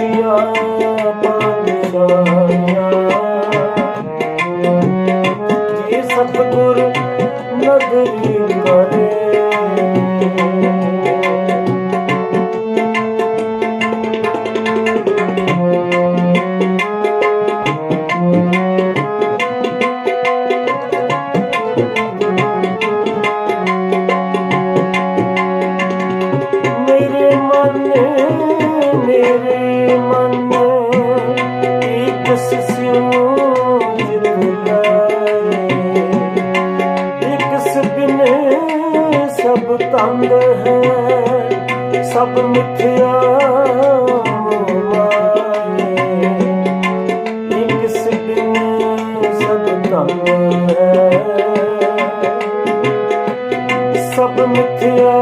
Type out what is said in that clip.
ਕੀਤੀਆਂ ਪਾਤਸ਼ਾਹੀਆਂ ਜੇ ਸਤਿਗੁਰ ਨਦਰੀ ਮੇਰੇ ਮਨ ਇੱਕ ਸਿਉਂ ਜਿਲਦਾ ਇੱਕ ਸਪਿਨ ਸਭ ਤੰਗ ਹੈ ਸਭ ਮਿੱਥਿਆ ਇੱਕ ਸਪਿਨ ਸਭ ਤੰਗ ਹੈ ਸਭ ਮਿੱਥਿਆ